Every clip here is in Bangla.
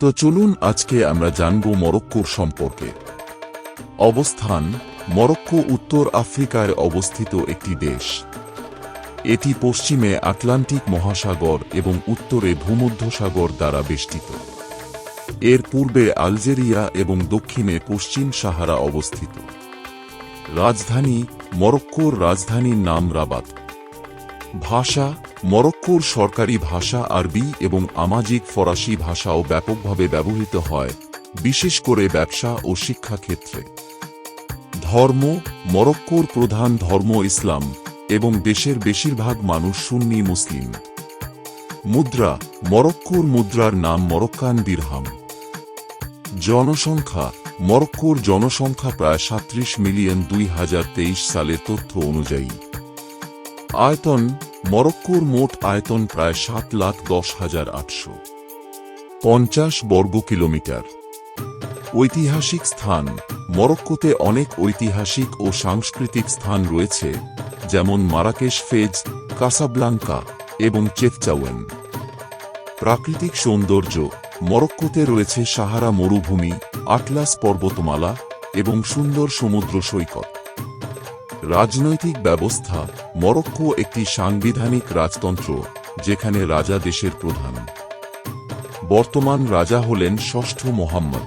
তো চলুন আজকে আমরা জানব মরক্কোর সম্পর্কে। অবস্থান, মরক্কো উত্তর আফ্রিকায় অবস্থিত একটি দেশ। এটি পশ্চিমে আটলান্টিক মহাসাগর এবং উত্তরে ভূমধ্যসাগর দ্বারা বেষ্টিত। এর পূর্বে আলজেরিয়া এবং দক্ষিণে পশ্চিম সাহারা অবস্থিত। রাজধানী মরক্কোর রাজধানীর নাম রাবাত। ভাষা মরক্কোর সরকারি ভাষা আরবি এবং আমাজিক ফরাসি ভাষাও ব্যাপকভাবে ব্যবহৃত হয়, বিশেষ করে ব্যবসা ও শিক্ষা ক্ষেত্রে। ধর্ম, মরক্কোর প্রধান ধর্ম ইসলাম এবং দেশের বেশিরভাগ মানুষ সুন্নি মুসলিম। মুদ্রা, মরক্কোর মুদ্রার নাম মরক্কান দিরহাম। জনসংখ্যা, মরক্কোর জনসংখ্যা প্রায় সাত্রিশ মিলিয়ন দুই হাজার তেইশ সালের তথ্য অনুযায়ী। আয়তন মরক্কোর মোট আয়তন প্রায় সাত লাখ দশ হাজার আটশো। পঞ্চাশ বর্গ কিলোমিটার। ঐতিহাসিক স্থান। মরক্কোতে অনেক ঐতিহাসিক ও সাংস্কৃতিক স্থান রয়েছে, যেমন মারাকেশ ফেজ, কাসাব্লাঙ্কা এবং চেফচাওয়েন প্রাকৃতিক সৌন্দর্য। মরক্কোতে রয়েছে সাহারা মরুভূমি, আটলাস পর্বতমালা এবং সুন্দর সমুদ্র সৈকত। রাজনৈতিক ব্যবস্থা, মরক্কো একটি সাংবিধানিক রাজতন্ত্র, যেখানে রাজা দেশের প্রধান। বর্তমান রাজা হলেন ষষ্ঠ মোহাম্মদ।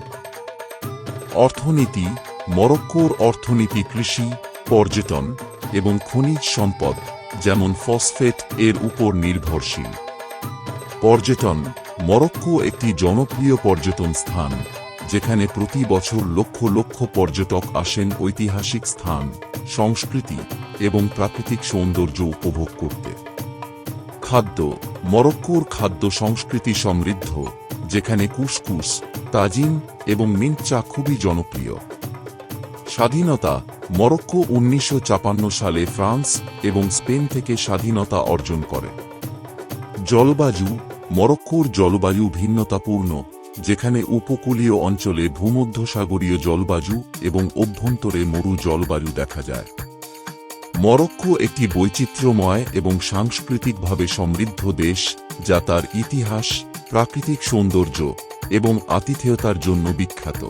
অর্থনীতি, মরক্কোর অর্থনীতি কৃষি, পর্যটন এবং খনিজ সম্পদ, যেমন ফসফেট এর উপর নির্ভরশীল। পর্যটন, মরক্কো একটি জনপ্রিয় পর্যটন স্থান। যেখানে প্রতি বছর লক্ষ লক্ষ পর্যটক আসেন ঐতিহাসিক স্থান, সংস্কৃতি এবং প্রাকৃতিক সৌন্দর্য উপভোগ করতে। খাদ্য, মরক্কোর খাদ্য সংস্কৃতি সমৃদ্ধ, যেখানে কুসকুস, তাজিন এবং মিন্ট চা খুবই জনপ্রিয়। স্বাধীনতা, মরক্কো উনিশশো সালে ফ্রান্স এবং স্পেন থেকে স্বাধীনতা অর্জন করে। জলবায়ু, মরক্কোর জলবায়ু ভিন্নতাপূর্ণ যেখানে উপকূলীয় অঞ্চলে ভূমধ্যসাগরীয় জলবায়ু এবং অভ্যন্তরে মরু জলবায়ু দেখা যায়। মরক্কো একটি বৈচিত্র্যময় এবং সাংস্কৃতিকভাবে সমৃদ্ধ দেশ, যা তার ইতিহাস, প্রাকৃতিক সৌন্দর্য এবং আতিথেয়তার জন্য বিখ্যাত।